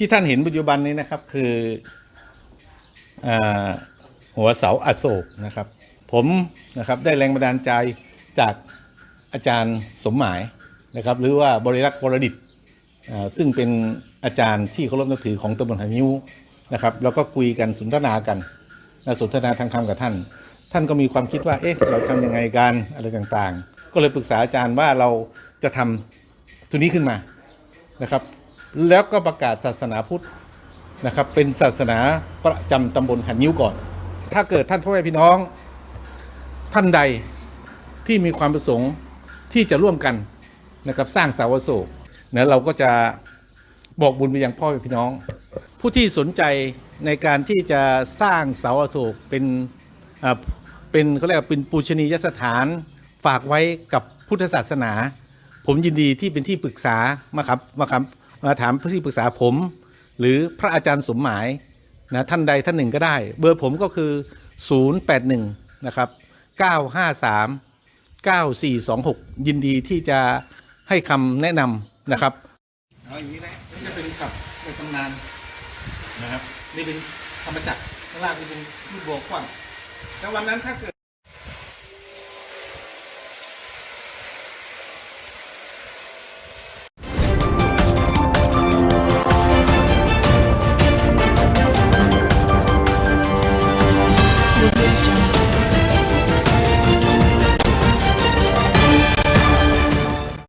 ที่ท่านเห็นปัจจุบันนี้นะครับคืออหัวเสาอโศกนะครับ ผมนะครับได้แรงบันดาลใจจากอาจารย์สมหมายนะครับ หรือว่าบริรักษ์วรดิตซึ่งเป็นอาจารย์ที่เคารพนับถือของตำบลหานิ้วนะครับ แล้วก็คุยกันสนทนากันนะสนทนาทางธรรมกับท่าน ท่านก็มีความคิดว่าเอ๊ะเราทำยังไงกันอะไรต่างๆ ก็เลยปรึกษาอาจารย์ว่าเราจะทำตัวนี้ขึ้นมานะครับ แล้วก็ประกาศศาสนาพุทธนะครับ เป็นศาสนาประจำตำบลหันนิ้วก่อน ถ้าเกิดท่านพ่อแม่พี่น้องท่านใดที่มีความประสงค์ที่จะร่วมกันนะครับสร้างเสาวโศกนะเราก็จะบอกบุญไปยังพ่อแม่พี่น้อง ผู้ที่สนใจในการที่จะสร้างเสาอโศกเป็นอ่าเป็นเขาเรียกว่าเป็นปูชนียสถานฝากไว้กับพุทธศาสนา ผมยินดีที่เป็นที่ปรึกษามาครับมาครับ มาถามที่ปรึกษาผม หรือพระอาจารย์สมหมายนะท่านใดท่านหนึ่งก็ได้ เบอร์ผมก็คือ 081 นะครับ 953 9426 ยินดีที่จะให้คำแนะนำนะครับเอาอย่างนี้นะนี่จะเป็นกับในตำนานนะครับนี่เป็นธรรมจักรข้างล่างนี่เป็นลูกโบกกว้างแล้ววันนั้นถ้าเกิด